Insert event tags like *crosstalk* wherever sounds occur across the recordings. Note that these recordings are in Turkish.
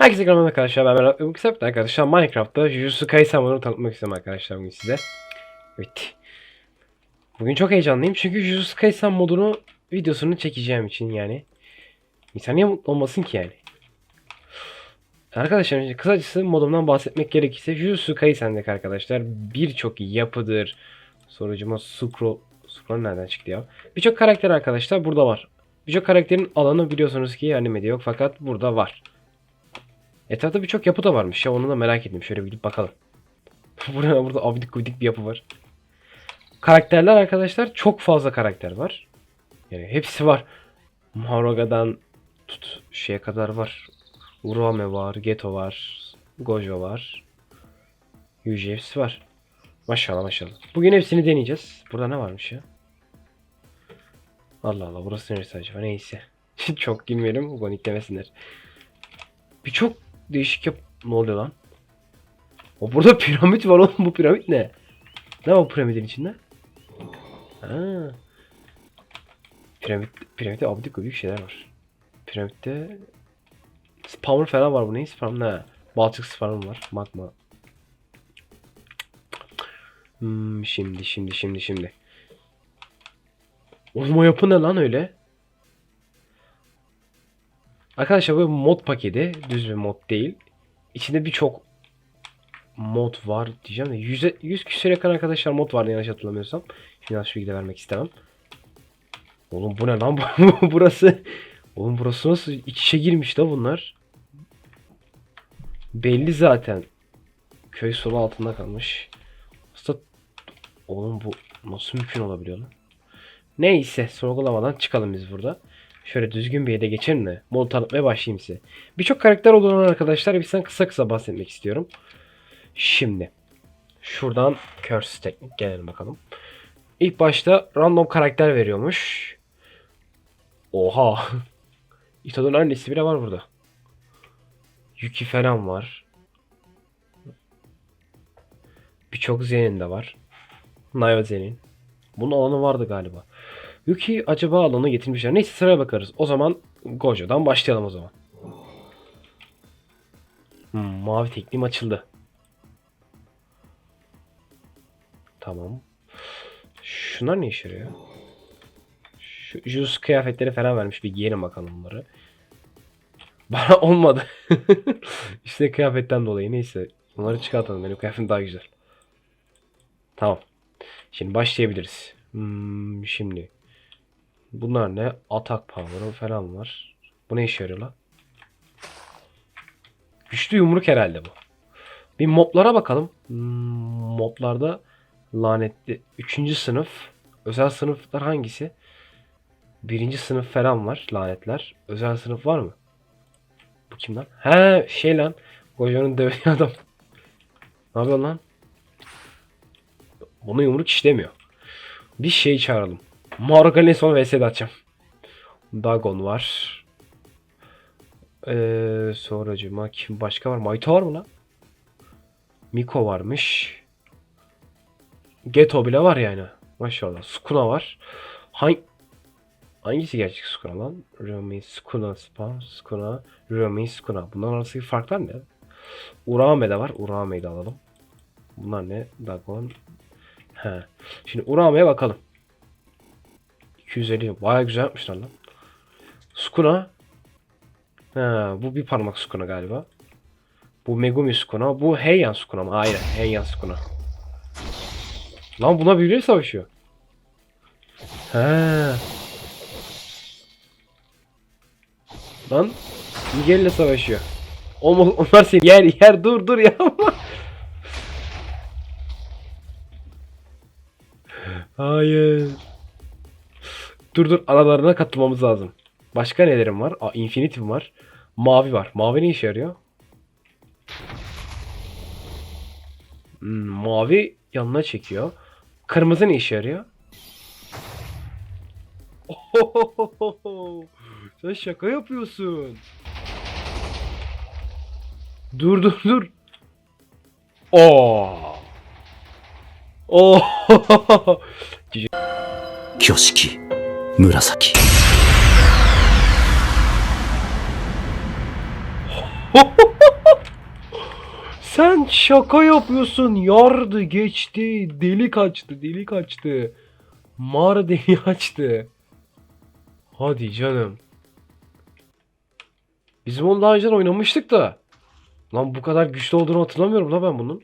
Herkese merhaba arkadaşlar ben Berat Bugün arkadaşlar Minecraft'ta Jujutsu Kaisen modunu tanıtmak istiyorum arkadaşlar bugün size. Evet. Bugün çok heyecanlıyım çünkü Jujutsu Kaisen modunu videosunu çekeceğim için yani. İnsan niye mutlu olmasın ki yani? Arkadaşlar önce kısacası modumdan bahsetmek gerekirse Jujutsu Kaisen'deki arkadaşlar birçok yapıdır. Sorucuma Sukro... Sukro nereden çıktı ya? Birçok karakter arkadaşlar burada var. Birçok karakterin alanı biliyorsunuz ki animede yok fakat burada var. Etrafta birçok yapı da varmış ya onu da merak ettim. Şöyle bir gidip bakalım. *laughs* burada, burada abidik gubidik bir yapı var. Karakterler arkadaşlar çok fazla karakter var. Yani hepsi var. Mahroga'dan tut şeye kadar var. Urame var, Geto var, Gojo var. Yuji hepsi var. Maşallah maşallah. Bugün hepsini deneyeceğiz. Burada ne varmış ya? Allah Allah burası neresi acaba? Neyse. *laughs* çok girmeyelim. Gonik demesinler. Birçok değişik yap... Ne oluyor lan? O burada *laughs* piramit var oğlum bu piramit ne? Ne bu piramidin içinde? Ha. Piramit, piramitte abidik büyük şeyler var. Piramitte spawner falan var bu ne spawner? Ne? Balçık spawner var. Magma. Hmm, şimdi şimdi şimdi şimdi. Oğlum o yapı ne lan öyle? Arkadaşlar bu mod paketi. Düz bir mod değil. İçinde birçok mod var diyeceğim de 100, 100 küsur yakın arkadaşlar mod vardı yanlış hatırlamıyorsam. Şimdi yanlış bilgi de vermek istemem. Oğlum bu ne lan *laughs* burası? Oğlum burası nasıl iç içe girmiş da bunlar? Belli zaten. Köy solu altında kalmış. Aslında oğlum bu nasıl mümkün olabiliyor lan? Neyse sorgulamadan çıkalım biz burada. Şöyle düzgün bir yere geçelim de mod tanıtmaya başlayayım size. Birçok karakter olduğundan arkadaşlar bizden kısa kısa bahsetmek istiyorum. Şimdi şuradan curse teknik gelelim bakalım. İlk başta random karakter veriyormuş. Oha. *laughs* Ito'nun annesi bile var burada. Yuki falan var. Birçok Zen'in de var. Nayo Zen'in. Bunun alanı vardı galiba. Yuki acaba alanı getirmişler. Neyse sıraya bakarız. O zaman Gojo'dan başlayalım o zaman. Hmm, mavi tekniğim açıldı. Tamam. Şunlar ne işe yarıyor? Şu Jus kıyafetleri falan vermiş. Bir giyelim bakalım bunları. *laughs* Bana olmadı. *laughs* işte kıyafetten dolayı neyse. Bunları çıkartalım. Benim kıyafetim daha güzel. Tamam. Şimdi başlayabiliriz. Hmm, şimdi. Bunlar ne? Atak power'ı falan var. Bu ne işe yarıyor lan? Güçlü yumruk herhalde bu. Bir moblara bakalım. Hmm, moblarda lanetli. Üçüncü sınıf. Özel sınıflar hangisi? Birinci sınıf falan var lanetler. Özel sınıf var mı? Bu kim lan? He şey lan. Gojo'nun dövdüğü adam. Ne yapıyor lan? Bunu yumruk işlemiyor. Bir şey çağıralım. Morgan'in son vs'de açacağım. Dagon var. Ee, sonracıma kim başka var? Maito var mı lan? Miko varmış. Geto bile var yani. Maşallah. Sukuna var. Hangi Hangisi gerçek Sukuna lan? Rumi, Sukuna, Span, Sukuna, Rumi, Sukuna. Bunların arasındaki farklar ne? Urame de var. Urame'yi de alalım. Bunlar ne? Dagon. He. Şimdi Urame'ye bakalım. 250. Baya güzel yapmışlar lan. Sukuna. Ha, bu bir parmak Sukuna galiba. Bu Megumi Sukuna. Bu Heian Sukuna mı? Hayır. Heian Sukuna. Lan buna birbirine savaşıyor. He. Lan Miguel ile savaşıyor. Onlar, onlar seni yer yer dur dur yapma. *laughs* Hayır. Dur dur aralarına katılmamız lazım. Başka nelerim var? Aa, Infinity'm var. Mavi var. Mavi ne işe yarıyor? Hmm, mavi yanına çekiyor. Kırmızı ne işe yarıyor? *laughs* Sen şaka yapıyorsun. Dur dur dur. *laughs* Oo. Oo. 挙式紫 Sen *laughs* şaka yapıyorsun. Yardı geçti. Delik açtı. Delik açtı. Mağara deliği açtı. Hadi canım. Bizim onu daha önceden oynamıştık da. Lan bu kadar güçlü olduğunu hatırlamıyorum la ben bunun.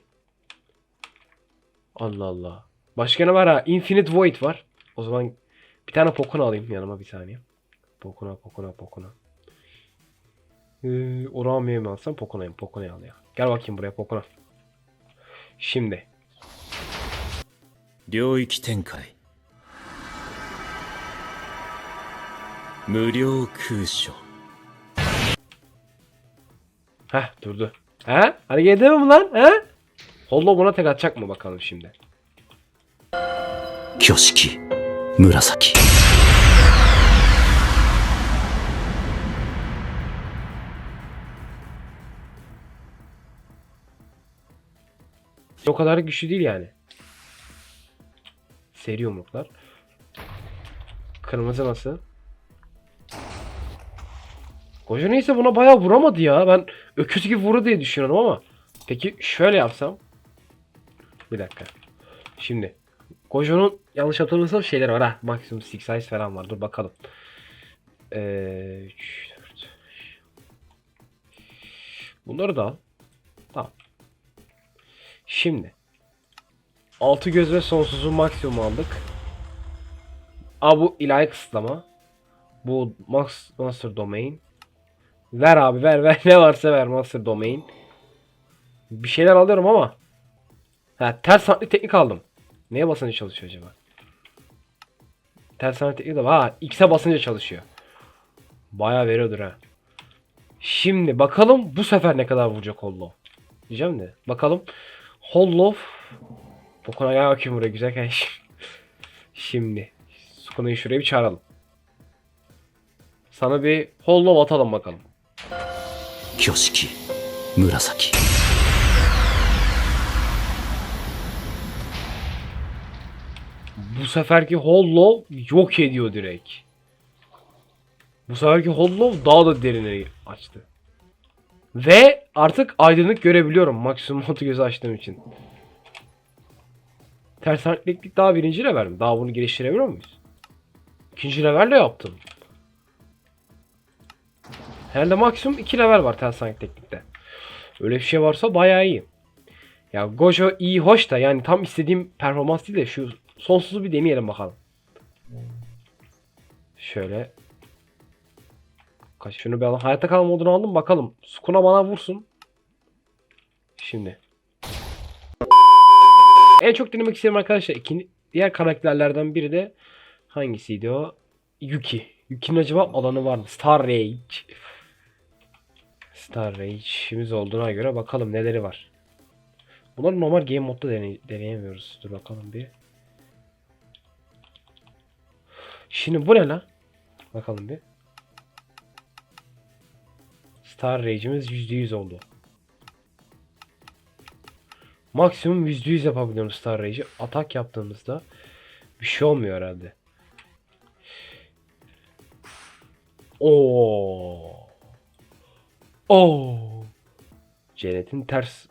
Allah Allah. Başka ne var ha? Infinite Void var. O zaman bir tane Pokona alayım yanıma bir saniye. Pokona, Pokona, Pokona. Ee, Orami'ye mi alsam Pokona'yı mı? Pokona'yı al ya. Gel bakayım buraya Pokona. Şimdi. 领域展开无料空所 Heh durdu. He? Hareket edemem mi lan? He? Hollow buna tek atacak mı bakalım şimdi. 挙式 紫 O kadar güçlü değil yani. Seri yumruklar. Kırmızı nasıl? Koca neyse buna bayağı vuramadı ya. Ben öküz gibi vurur diye düşünüyorum ama. Peki şöyle yapsam. Bir dakika. Şimdi. Gojo'nun yanlış hatırlamıyorsam şeyler var ha. Maksimum six size falan var. Dur bakalım. Ee, 3, 4. Bunları da al. Tamam. Şimdi. Altı göz ve sonsuzu maksimum aldık. Aa bu ilahi kısıtlama. Bu max, master domain. Ver abi ver ver ne varsa ver master domain. Bir şeyler alıyorum ama. Ha ters sanatlı teknik aldım. Neye basınca çalışıyor acaba? Ters sanatlı teknik de. Ha X'e basınca çalışıyor. Bayağı veriyordur ha. Şimdi bakalım bu sefer ne kadar vuracak Hollow. Diyeceğim de. Bakalım. Hollow. Bokuna gel bakayım buraya güzel kardeşim. *laughs* Şimdi. Sukuna'yı şuraya bir çağıralım. Sana bir Hollow atalım bakalım. 挙式 Bu seferki Hollow yok ediyor direkt. Bu seferki Hollow daha da derinleri açtı. Ve artık aydınlık görebiliyorum maksimum *laughs* modu gözü açtığım için. Ters hareketlik daha birinci level mi? Daha bunu geliştirebiliyor muyuz? İkinci level de yaptım. Herhalde maksimum 2 level var ters teknikte. Öyle bir şey varsa bayağı iyi. Ya Gojo iyi hoş da yani tam istediğim performans değil de şu sonsuzu bir deneyelim bakalım. Şöyle. Kaç şunu bir alalım. Hayatta kalma modunu aldım bakalım. Sukuna bana vursun. Şimdi. En çok denemek istedim arkadaşlar. İkinci, diğer karakterlerden biri de hangisiydi o? Yuki. Yuki'nin acaba alanı var mı? Star Rage. Star Rage'imiz olduğuna göre bakalım neleri var. Bunları normal game modda deney deneyemiyoruz. Dur bakalım bir. Şimdi bu ne lan? Bakalım bir. Star Rage'imiz %100 oldu. Maksimum %100 yapabiliyorum Star Rage'i. Atak yaptığımızda bir şey olmuyor herhalde. Oo. Oo. Cennetin ters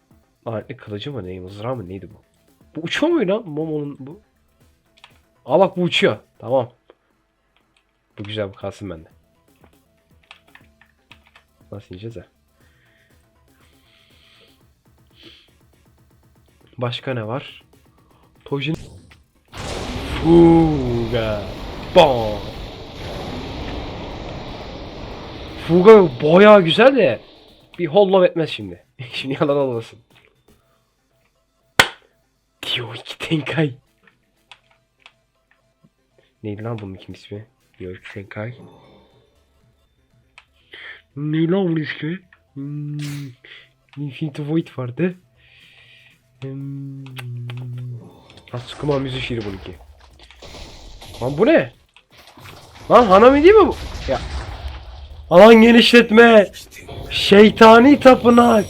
lanetli kılıcı mı neydi? Mızrağı mı neydi bu? Bu uçuyor mu lan? Momo'nun bu. Aa bak bu uçuyor. Tamam. Bu güzel bu kalsın bende. Nasıl yiyeceğiz ya? Başka ne var? Tojin Fuga Bam Fuga bayağı güzel de bir hollow etmez şimdi. *laughs* şimdi yalan olmasın. Dio 2 Tenkai. Neydi lan bunun kim ismi? Dio 2 Tenkai. Ne lan bunun ismi? Hmm, Infinity Void vardı. Hmm. Asukuma Mizushiri bununki. Lan bu ne? Lan Hanami değil mi bu? Ya. Alan genişletme. Şeytani tapınak.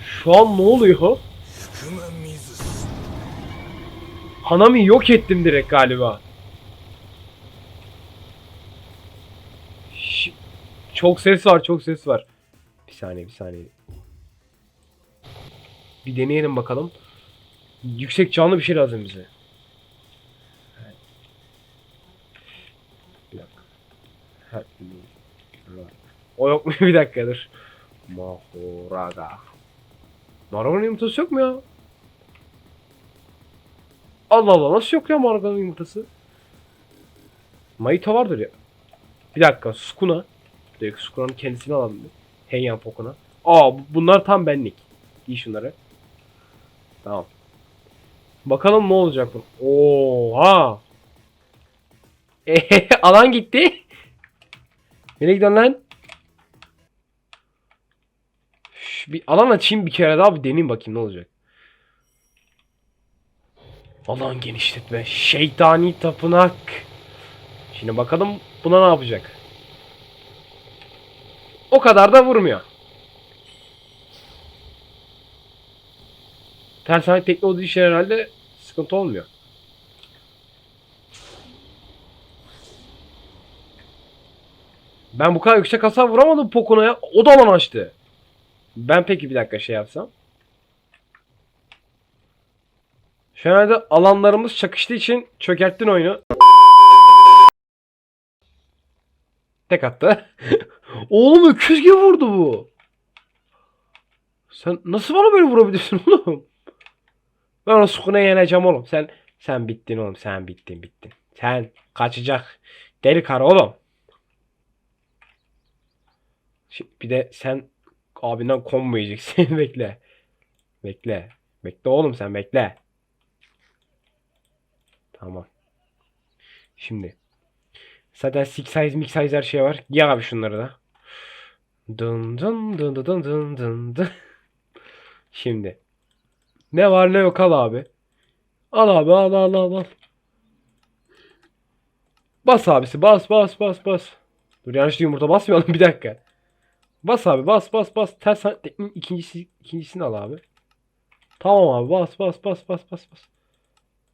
Şu an ne oluyor? Hanami yok ettim direkt galiba. Çok ses var, çok ses var. Bir saniye, bir saniye. Bir deneyelim bakalım. Yüksek canlı bir şey lazım bize. O yok mu? *laughs* bir dakika dur. Mahoraga. Maraga'nın yumurtası yok mu ya? Allah Allah nasıl yok ya Maraga'nın yumurtası? Maito vardır ya. Bir dakika Sukuna. Direkt Sukuna'nın kendisini alalım bir. Henyan Pokuna. Aa bu- bunlar tam benlik. İyi şunları. Tamam. Bakalım ne olacak bu. Oha. Eee *laughs* alan gitti. Nereye gidiyorsun lan? Şş, bir alan açayım bir kere daha bir deneyeyim bakayım ne olacak. Alan genişletme. Şeytani tapınak. Şimdi bakalım buna ne yapacak. O kadar da vurmuyor. Tersane teknoloji işi herhalde sıkıntı olmuyor. Ben bu kadar yüksek hasar vuramadım Poco'ya. O da alan açtı. Ben peki bir dakika şey yapsam. Şu anda alanlarımız çakıştığı için çökerttin oyunu. Tek attı. *laughs* Oğlum öküz gibi vurdu bu. Sen nasıl bana böyle vurabilirsin oğlum? Ben o Sukune'yi yeneceğim oğlum. Sen sen bittin oğlum. Sen bittin bittin. Sen kaçacak. Deli karı oğlum. Bir de sen abinden yiyeceksin. *laughs* bekle. Bekle. Bekle oğlum sen bekle. Tamam. Şimdi. Zaten six size, mix size her şey var. Giy abi şunları da. Dın dın dın dın dın dın dın. Şimdi. Ne var ne yok al abi. Al abi al al al al. Bas abisi bas bas bas bas. Dur yanlış yumurta basmayalım bir dakika. Bas abi bas bas bas. Ters ikincisi, ikincisini al abi. Tamam abi bas bas bas bas bas bas.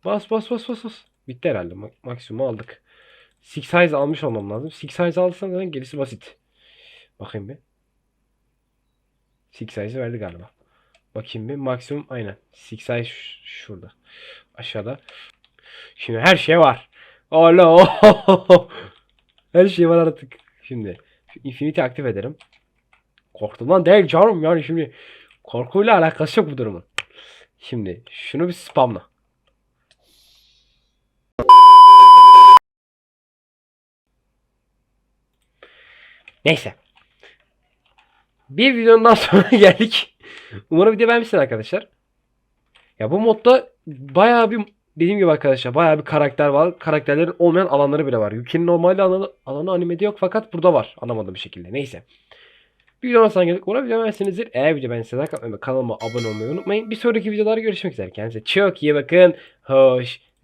Bas bas bas bas bas. Bitti herhalde. Mak- maksimum aldık. Six size almış olmam lazım. Six size alırsan zaten gerisi basit. Bakayım bir. Six size'ı verdi galiba. Bakayım bir. Maksimum aynen. Six size şurada. Aşağıda. Şimdi her şey var. Allah. *laughs* her şey var artık. Şimdi. Infinity aktif ederim. Korktuğumdan değil canım yani şimdi. Korkuyla alakası yok bu durumun. Şimdi şunu bir spamla. Neyse. Bir videonun daha *laughs* sonuna geldik. Umarım video beğenmişsiniz arkadaşlar. Ya bu modda bayağı bir dediğim gibi arkadaşlar bayağı bir karakter var. Karakterlerin olmayan alanları bile var. Yuki'nin normalde alanı, alanı animede yok fakat burada var. Anlamadığım bir şekilde. Neyse. Bir videonun sonuna geldik. Umarım video beğenmişsinizdir. Eğer video beğendiyseniz like kanalıma abone olmayı unutmayın. Bir sonraki videolarda görüşmek üzere. Kendinize çok iyi bakın. Hoşçakalın.